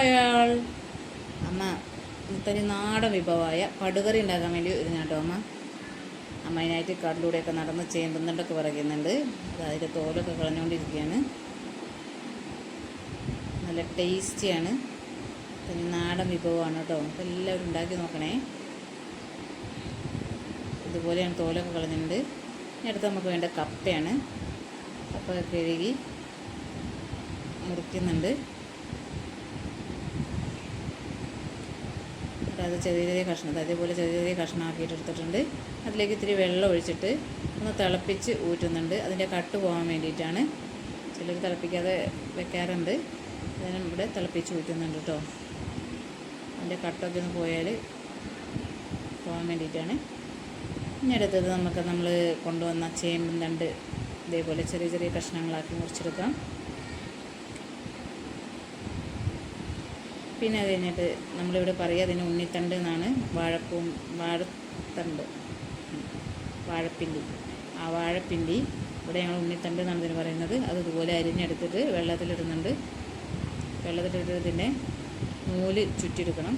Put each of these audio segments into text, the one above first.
Hi അമ്മ തനി നാടൻ വിഭവമായ പടുകറി ഉണ്ടാക്കാൻ വേണ്ടി ഇരുന്നാട്ടോ അമ്മ. അമ്മ അതിനായിട്ട് കടലൂടെയൊക്കെ നടന്ന് ചേമ്പുന്നുണ്ടൊക്കെ പറയുന്നുണ്ട് അത് അതിന്റെ തോലൊക്കെ കളഞ്ഞുകൊണ്ടിരിക്കുകയാണ്. നല്ല ടേസ്റ്റിയാണ്. തനി നാടൻ വിഭവമാണ് കേട്ടോ. അപ്പോൾ എല്ലാവരും ഉണ്ടാക്കി നോക്കണേ. ഇതുപോലെയാണ് തോലൊക്കെ കളഞ്ഞിട്ടുണ്ട്. അടുത്ത് നമുക്ക് വേണ്ട കപ്പയാണ്. കപ്പ കഴുകി മുറിക്കുന്നുണ്ട്. എന്നിട്ട് അത് ചെറിയ ചെറിയ കഷ്ണം അതേപോലെ ചെറിയ ചെറിയ കഷ്ണമാക്കിയിട്ട് എടുത്തിട്ടുണ്ട്. അതിലേക്ക് ഇത്തിരി വെള്ളം ഒഴിച്ചിട്ട് ഒന്ന് തിളപ്പിച്ച് ഊറ്റുന്നുണ്ട്. അതിന്റെ കട്ട് പോകാൻ വേണ്ടിയിട്ടാണ് ചിലർ തിളപ്പിക്കാതെ വെക്കാറുണ്ട്. അതിനും ഇവിടെ തിളപ്പിച്ച് ഊറ്റുന്നുണ്ട് കേട്ടോ. അതിന്റെ കട്ടൊക്കെ ഒന്ന് പോയാൽ പോകാൻ വേണ്ടിയിട്ടാണ്. ഇനി അടുത്തത് നമുക്ക് നമ്മൾ കൊണ്ടുവന്ന ചേമ്പും തണ്ട് ഇതേപോലെ ചെറിയ ചെറിയ കഷ്ണങ്ങളാക്കി മുറിച്ചെടുക്കാം. പിന്നെ അത് കഴിഞ്ഞിട്ട് നമ്മളിവിടെ പറയുക അതിന് ഉണ്ണിത്തണ്ട് എന്നാണ്. വാഴപ്പൂം വാഴത്തണ്ട്. വാഴപ്പിണ്ടി. ആ വാഴപ്പിണ്ടി ഇവിടെ ഞങ്ങൾ ഉണ്ണിത്തണ്ട് എന്നാണ് ഇതിന് പറയുന്നത്. അത് ഇതുപോലെ അരിഞ്ഞെടുത്തിട്ട് വെള്ളത്തിലിടുന്നുണ്ട്. വെള്ളത്തിലിട്ട് ഇതിന്റെ നൂൽ ചുറ്റിയെടുക്കണം.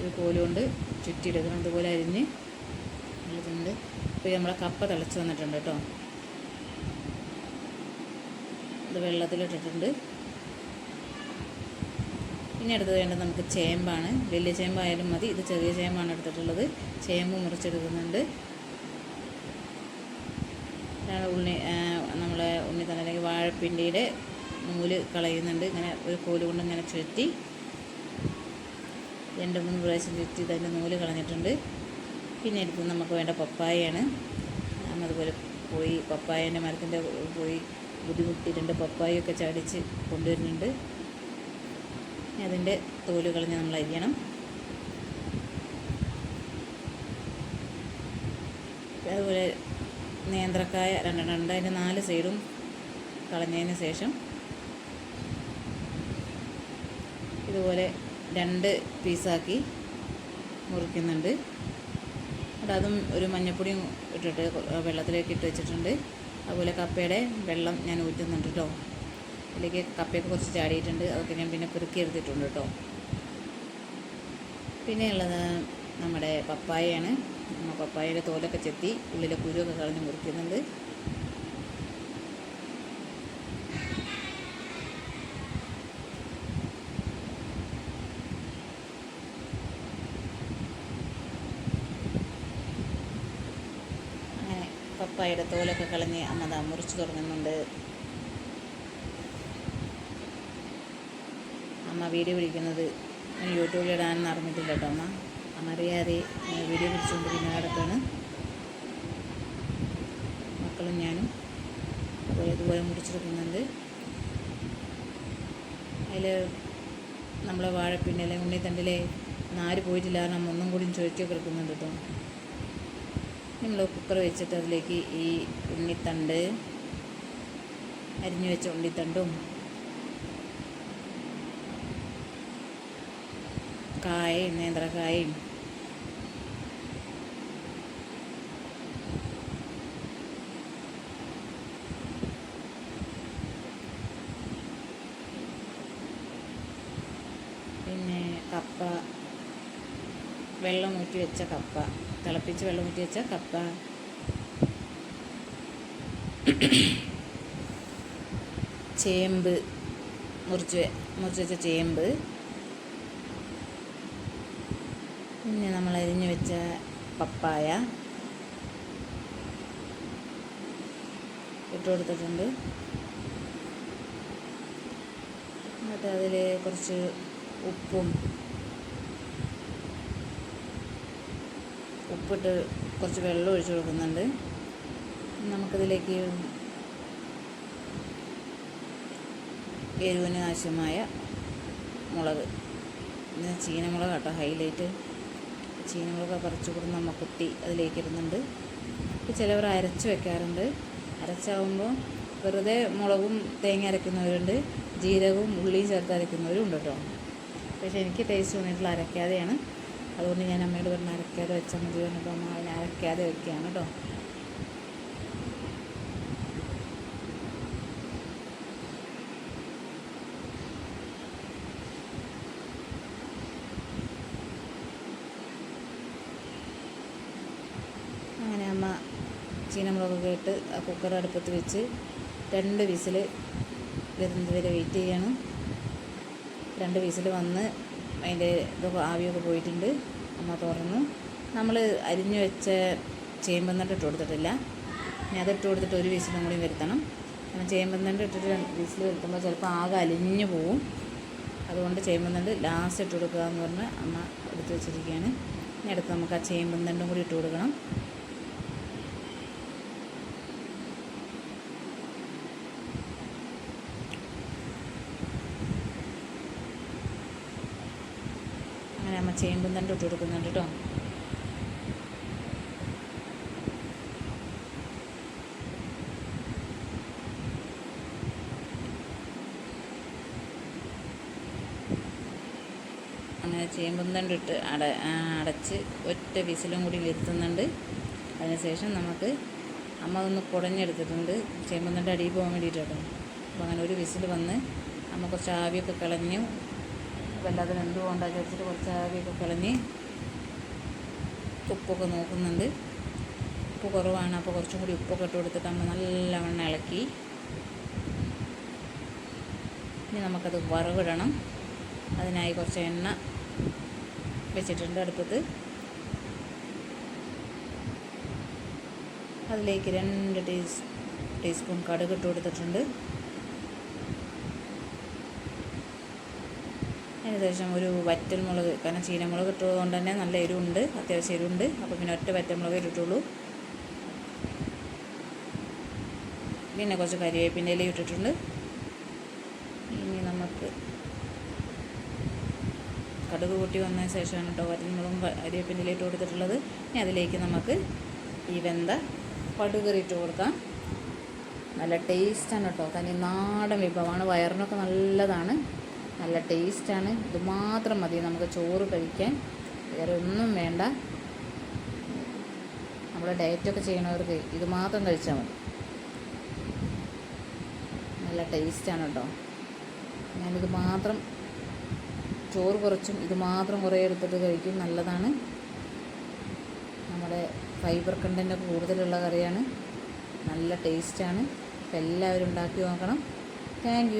ഒരു കോലുകൊണ്ട് ചുറ്റിയെടുക്കണം. അതുപോലെ അരിഞ്ഞ് ഉള്ളതുണ്ട് ഇപ്പോൾ നമ്മളെ കപ്പ തിളച്ച് വന്നിട്ടുണ്ട് കേട്ടോ. ഇത് വെള്ളത്തിലിട്ടിട്ടുണ്ട്. ഇനി അടുത്ത് വേണ്ടത് നമുക്ക് ചേമ്പാണ്. വലിയ ചേമ്പായാലും മതി. ഇത് ചെറിയ ചേമ്പാണ് എടുത്തിട്ടുള്ളത്. ചേമ്പ് മുറിച്ചെടുക്കുന്നുണ്ട്. ഉണ്ണി നമ്മളെ ഉണ്ണി തന്നെ അല്ലെങ്കിൽ വാഴപ്പിണ്ടിയുടെ നൂൽ കളയുന്നുണ്ട്. ഇങ്ങനെ ഒരു കോൽ കൊണ്ട് ഇങ്ങനെ ചുറ്റി രണ്ട് മൂന്ന് പ്രാവശ്യം ചുറ്റി ഇതിന്റെ നൂൽ കളഞ്ഞിട്ടുണ്ട്. പിന്നെ എടുത്ത് നമുക്ക് വേണ്ട പപ്പായയാണ്. അതുപോലെ പോയി പപ്പായന്റെ മരത്തിന്റെ പോയി ബുദ്ധിമുട്ടിയിട്ടുണ്ട് പപ്പായൊക്കെ ചടിച്ച് കൊണ്ടുവരുന്നുണ്ട്. അതിന്റെ തോലുകൾ നമ്മൾ അരിയണം. അതുപോലെ നേന്ത്രക്കായ രണ്ടെണ്ണം ഉണ്ട്. അതിന്റെ നാല് സൈഡും കളഞ്ഞതിന് ശേഷം ഇതുപോലെ രണ്ട് പീസാക്കി മുറിക്കുന്നുണ്ട്. എന്നിട്ട് അതും ഒരു മഞ്ഞപ്പൊടിയും ഇട്ടിട്ട് വെള്ളത്തിലേക്ക് ഇട്ട് വെച്ചിട്ടുണ്ട്. അതുപോലെ കപ്പയുടെ വെള്ളം ഞാൻ ഊറ്റുന്നുണ്ട് കേട്ടോ. അതിലേക്ക് കപ്പയൊക്കെ കുറച്ച് ചാടിയിട്ടുണ്ട്. അതൊക്കെ ഞാൻ പിന്നെ പെറുക്കി എടുത്തിട്ടുണ്ട് കേട്ടോ. പിന്നെ ഉള്ളത് നമ്മുടെ പപ്പായയാണ്. പപ്പായയുടെ തോലൊക്കെ ചെത്തി ഉള്ളിലെ കുരുവൊക്കെ കളഞ്ഞ് മുറിക്കുന്നുണ്ട്. പപ്പായയുടെ തോലൊക്കെ കളഞ്ഞ് അമ്മദാ മുറിച്ച് തുടങ്ങുന്നുണ്ട്. അമ്മ വീഡിയോ പിടിക്കുന്നത് യൂട്യൂബിൽ ഇടാനൊന്നും അറിഞ്ഞിട്ടില്ല കേട്ടോ അമ്മ. അമ്മ അറിയാതെ വീഡിയോ പിടിച്ചുകൊണ്ടിരിക്കുന്ന കിടക്കാണ് മക്കളും ഞാനും അതുപോലെ ഇതുപോലെ മുടിച്ചെടുക്കുന്നുണ്ട് അതിൽ നമ്മളെ വാഴപ്പിണ്ടിലെ ഉണ്ണിത്തണ്ടിലെ നാര് പോയിട്ടില്ല കാരണം ഒന്നും കൂടി ചോദിച്ചു കിടക്കുന്നുണ്ട് കേട്ടോ. നമ്മൾ കുക്കർ വെച്ചിട്ട് അതിലേക്ക് ഈ ഉണ്ണിത്തണ്ട് അരിഞ്ഞു വെച്ച ഉണ്ണിത്തണ്ടും കായയും നേന്ത്രക്കായയും പിന്നെ കപ്പ. വെള്ളം ഊറ്റി വെച്ച കപ്പ. തിളപ്പിച്ച് വെള്ളം ഊറ്റി വെച്ച കപ്പ. ചേമ്പ്. മുറിച്ച് മുറിച്ച് വെച്ച ചേമ്പ്. പിന്നെ നമ്മൾ അരിഞ്ഞു വെച്ച പപ്പായ ഇട്ട് കൊടുത്തിട്ടുണ്ട്. എന്നിട്ട് അതിൽ കുറച്ച് ഉപ്പും ഉപ്പിട്ട് കുറച്ച് വെള്ളം ഒഴിച്ചു കൊടുക്കുന്നുണ്ട്. നമുക്കതിലേക്ക് എരിവിന് ആവശ്യമായ മുളക്. ചീനമുളക് കേട്ടോ ഹൈലൈറ്റ്. ചീനമുളക് പറിച്ചു കൂടി നമ്മൾ കുത്തി അതിലേക്ക് ഇടുന്നുണ്ട്. ചിലവർ അരച്ച് വെക്കാറുണ്ട്. അരച്ചാവുമ്പോൾ വെറുതെ മുളകും തേങ്ങ അരയ്ക്കുന്നവരുണ്ട് ജീരകവും ഉള്ളിയും ചേർത്ത് അരയ്ക്കുന്നവരും ഉണ്ട് കേട്ടോ. പക്ഷേ എനിക്ക് ടേസ്റ്റ് തോന്നിയിട്ടുള്ള അരയ്ക്കാതെയാണ് അതുകൊണ്ട് ഞാൻ അമ്മയോട് പറഞ്ഞ് അരയ്ക്കാതെ വെച്ചാൽ മതി പറഞ്ഞപ്പോൾ അമ്മ അതിനെ അരയ്ക്കാതെ വെക്കുകയാണ് കേട്ടോ. ചീനമുളകൊക്കെ ഇട്ട് ആ കുക്കർ അടുപ്പത്ത് വെച്ച് രണ്ട് വിസിൽ വരുന്നത് വരെ വെയിറ്റ് ചെയ്യണം. രണ്ട് വിസിൽ വന്ന് അതിന്റെ ഇതൊക്കെ ആവിയൊക്കെ പോയിട്ടുണ്ട്. അമ്മ തുറന്നു. നമ്മൾ അരിഞ്ഞു വെച്ച ചേമ്പന്നണ്ട് ഇട്ട് കൊടുത്തിട്ടില്ല. ഇനി അതിട്ട് കൊടുത്തിട്ട് ഒരു വിസിലും കൂടി വരുത്തണം. കാരണം ചേമ്പന്നണ്ട് ഇട്ടിട്ട് രണ്ട് വിസിൽ വരുത്തുമ്പോൾ ചിലപ്പോൾ ആകെ അലിഞ്ഞു പോവും. അതുകൊണ്ട് ചേമ്പന്നണ്ട് ലാസ്റ്റ് ഇട്ട് കൊടുക്കുക എന്ന് പറഞ്ഞ് അമ്മ എടുത്ത് വെച്ചിരിക്കുകയാണ് ഇനി അടുത്ത് നമുക്ക് ആ ചേമ്പന്നണ്ടും കൂടി ഇട്ട് കൊടുക്കണം അങ്ങനെ അമ്മ ചേമ്പും തണ്ട് ഇട്ട് കൊടുക്കുന്നുണ്ട് കേട്ടോ അങ്ങനെ അട അടച്ച് ഒറ്റ വിസിലും കൂടി വരുത്തുന്നുണ്ട് അതിനുശേഷം നമുക്ക് അമ്മ ഒന്ന് കുടഞ്ഞെടുത്തിട്ടുണ്ട്. ചേമ്പും തണ്ട് അടിയിൽ പോകാൻ വേണ്ടിയിട്ട് അപ്പോൾ അങ്ങനെ ഒരു വിസിൽ വന്ന് അമ്മ കുറച്ച് ആവിയൊക്കെ കളഞ്ഞു. വല്ലാതെ വെന്ത് പോകണ്ട ചോദിച്ചിട്ട് കുറച്ച് ആവിയൊക്കെ കളഞ്ഞ് ഉപ്പൊക്കെ നോക്കുന്നുണ്ട്. ഉപ്പ് കുറവാണ്. അപ്പോൾ കുറച്ചും കൂടി ഉപ്പൊക്കെ ഇട്ട് കൊടുത്തിട്ട് നമ്മൾ നല്ലവണ്ണം ഇളക്കി. ഇനി നമുക്കത് വറവിടണം. അതിനായി കുറച്ച് എണ്ണ വെച്ചിട്ടുണ്ട് അടുപ്പത്ത്. അതിലേക്ക് രണ്ട് ടീസ് ടീസ്പൂൺ കടുക് ഇട്ട് കൊടുത്തിട്ടുണ്ട്. അതിനുശേഷം ഒരു വറ്റൽമുളക് കാരണം ചീനമുളക് ഇട്ടതുകൊണ്ട് തന്നെ നല്ല എരിവുണ്ട് അത്യാവശ്യം എരിവുണ്ട്. അപ്പോൾ പിന്നെ ഒറ്റ വറ്റൽമുളകേ ഇട്ടിട്ടുള്ളൂ. പിന്നെ കുറച്ച് കരിവേപ്പിന്റെ ഇല ഇട്ടിട്ടുണ്ട്. ഇനി നമുക്ക് കടുക് കൂട്ടി വന്നതിന് ശേഷമാണ് കേട്ടോ വറ്റൽമുളകും കരിവേപ്പിന്റെ ഇല ഇട്ട് കൊടുത്തിട്ടുള്ളത്. ഇനി അതിലേക്ക് നമുക്ക് ഈ വെന്ത പടുകറി ഇട്ട് കൊടുക്കാം. നല്ല ടേസ്റ്റാണ് കേട്ടോ തനി നാടൻ വിഭവമാണ്. വയറിനൊക്കെ നല്ലതാണ്. നല്ല ടേസ്റ്റാണ്. ഇത് മാത്രം മതി നമുക്ക് ചോറ് കഴിക്കാൻ. വേറെ ഒന്നും വേണ്ട. നമ്മൾ ഡയറ്റൊക്കെ ചെയ്യണവർക്ക് ഇത് മാത്രം കഴിച്ചാൽ മതി. നല്ല ടേസ്റ്റാണ് കേട്ടോ. ഞാനിത് മാത്രം ചോറ് കുറച്ചും ഇത് മാത്രം കുറേ എടുത്തിട്ട് കഴിക്കും. നല്ലതാണ്. നമ്മുടെ ഫൈബർ കണ്ടന്റൊക്കെ കൂടുതലുള്ള കറിയാണ്. നല്ല ടേസ്റ്റാണ്. അപ്പോൾ എല്ലാവരും ഉണ്ടാക്കി നോക്കണം. താങ്ക്